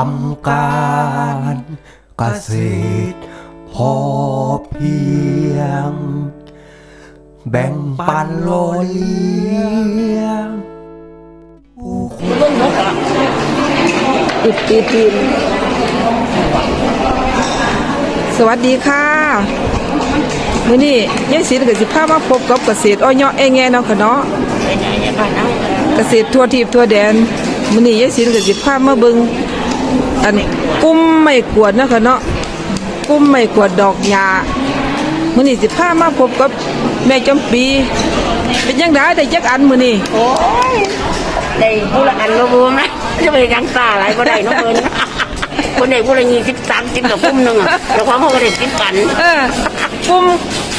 ทำการเกษตรพอเพียง แบ่งปันโลเลี้ยงผู้คนติดตีทีมสวัสดีค่ะมื้อนี้ยายศิลป์กับสิพามาพบกับเกษตรอ้อยเนาะเอแงเนาะค่ะเนาะเกษตรทั่วทิพย์ทั่วแดนมื้อนี้ยายศิลป์กับสิพามาเบิ่ง อันกุ้มไม่กวดเนาะค่ะเนาะกุ้มไม่กวดดอกหญ้ามื้อนี้สิพามาพบกับแม่จำปี เป็นจังไดได้จักอันมื้อนี้โอ้ยได้ผู้ละอันมาบวงนะจะไปยังตาอะไรก็ได้เน้องเอิญคนได้ผู้ละยี่สิบสามสิบกับพุ่มหนึงอะแล้วความเขาก็ได้สิบปัน เออกุ้ม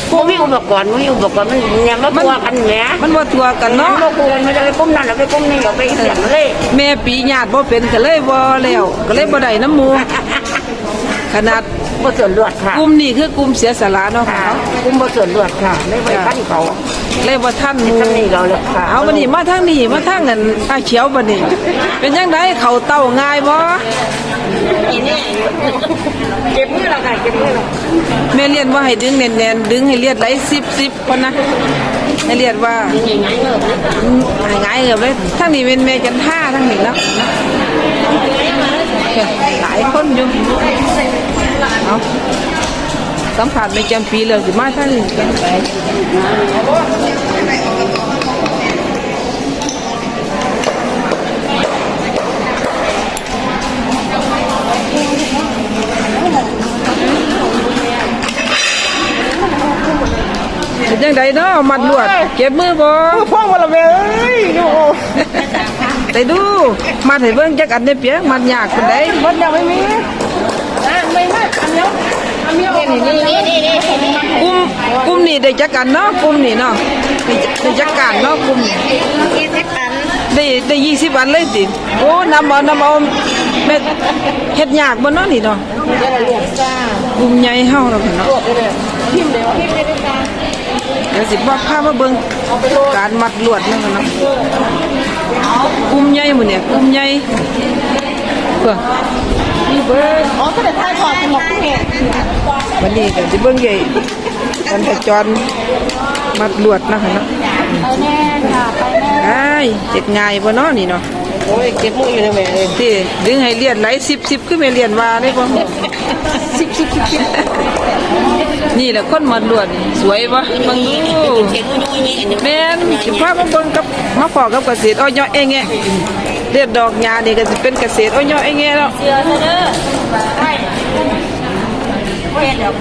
ผู้มีอุปกรณ์มีอุปกรณ์มันเนี่ยมาตัวกันแหมมันบ่ทั่วกันเนาะเนาะมาตัวกันไม่ได้ไปพุ่มนั่นแล้วไปพุ่มนี่เอาไปเสียงเลยแม่ปีญาติบ่เป็นก็เลยบ่แล้วก็เลยบ่ได้น้ำหมูขนาดบ่ส่วนลวดค่ะกลุ่มนี้คือกลุ่มเสียสละเนาะค่ะค่ะกุ้มบ่ส่วนลวดค่ะไม่ไปขั้นเขา เลยบ่ทันหมูทำนี่เราเลยค่ะเอาบัดนี้มาทางนี้มาทางนั้นอาเขียวบัดนี้ เป็นจังไดเขาเต้าง่ายบ่อีนี่เก็บมือเราค่ะเก็บมือเราแม่เรียนว่าให้ดึงแน่นๆดึงให้เลียดไหล10 10พนนะให้เรียดว่ายังไงเนอะอืมให้ง่ายเออเลยทางนี้เป็นแม่จันท่าทางนี้เนาะหลายคนอยู่เอา สัมผัสไม่จำปีเลยสิมาทางนี้กันเป็นยังไงเนาะมัดลวด เก็บมือบ่พ่อมาละเว้ยโอ้ไปดูมัดให้เบิ่งจักอันได้เปียกมัดยากปานใดมันยังไม่มี อะไม่ไม่อันเดียวอันเดียวนี่นี่นี่นี่กลุ่มกลุ่มนี้ได้จักอันเนาะกลุ่มนี้เนาะได้ได้จักการเนาะกลุ่มนี้ยี่สิบอันได้ได้20อันเลยติโอ้นำเอานำเอาแม่เฮ็ดยากบ่เนาะนี่เนาะเดี๋ยวเราเรียกซ่ากลุ่มใหญ่เฮาเนาะค่ะเนาะตรวจไปเลยพิมพ์เดี๋ยวพิมพ์ไปเลยจ้าเดี๋ยวสิบอกพามาเบิ่งการมัดลวดเนาะค่ะเนาะกลุ่มใหญ่หมื้เนี่ยกลุ่มใหญ่เพิ่นนี่ เบิ่งอ๋อก็เดี๋ยวถ่ายถอดเป็นหมดทุกเหตุวันนี้ก็จะเบิ่งใหญ่กันขจรมัดลวดนะคะเนาะไปแน่ค่ะไปแน่อ้ายเจ็ดง่ายบ่เนาะนี่เนาะโอ้ยเก็บมืออยู่ในแม่เลยที่ดึงให้เลียนไหล10 10คือแม่เลียนว่าได้บ่10 10 10นี่แหละคนมัดลวดนี่สวยบ่เบิ่งดูเก็บมืออยู่นี่อันนี้แม่นสิพามาเบิ่งกับมาพอกับเกษตรอ้อยเงาะเองแง เรียดดอกหญ้านี่ก็สิเป็นเกษตรอ้อยเงาะเองแงแล้วเสือเธอเด้อใช่เฮ็ดดอ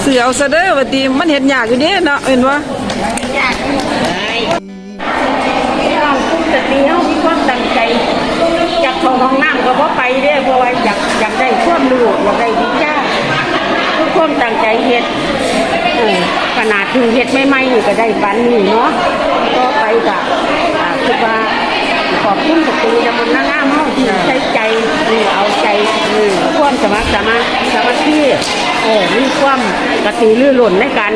เสือเอาซะเด้อว่าติมันเฮ็ดยากอยู่เด้เนาะเห็นบ่ยากเราคุ้มสติเฮามีความตั้งใจอยากเข้าห้องน้ำก็บ่ไปเด้เพราะว่าอยากอยากได้ความรู้อยากได้วิชาทุกคนตั้งใจเฮ็ดขนาดถึงเฮ็ดใหม่ๆนี่ก็ได้ปันนี่เนาะก็ไปก็อ่าคิดว่า ขอบคุณสติตำบลนางามเฮาที่ใช้ใจนี่เอาใจนี่ความสมัครสมาสมัคคีเออมีความกระตือรือร้นในการ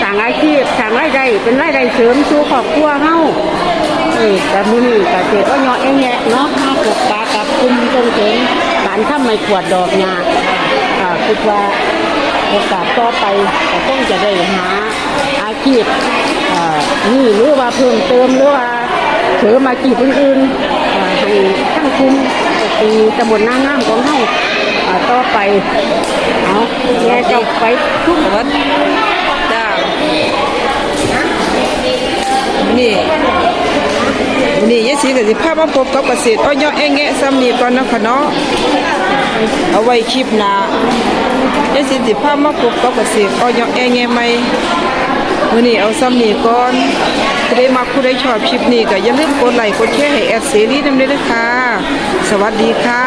สร้างอาชีพสร้างรายได้เป็นรายได้เสริมสู่ครอบครัวเฮาเออแต่มื้อนี้ก็เจ็ก็ย่อเองแยะเนาะมาปกปากับกลุ่มส่งเสริมการทำไม้ขวดดอกหญ้าอ่าคิดว่าโอกาสต่อไปก็ต้องจะได้หาอาชีพนี่หรือว่าเพิ่มเติมหรือว่า เสริมาชีพอื่นๆให้ทั้งกลุ่มตีตำบลน้างามของเฮาต่อไปเอาแย่จะไปทุ่มวัสดีจ้านี่นี่ยายสีก็สิพาพมาพบกับเกษตรอ้อยเงาะเองแงะซ้ำนี่ก่อนนะคะเนาะเอาไว้คลิปหน้ายายสีสิพาพมาพบกับเกษตรอ้อยเงาะเองแงใหม มื้อนี้เอาซ้ำนี่ก่อนผู้ใดมักผู้ใดชอบคลิปนี้ก็อย่าลืมกดไลค์กดแชร์ให้แอดเสรีนำด้วยนะคะ สวัสดีค่ะ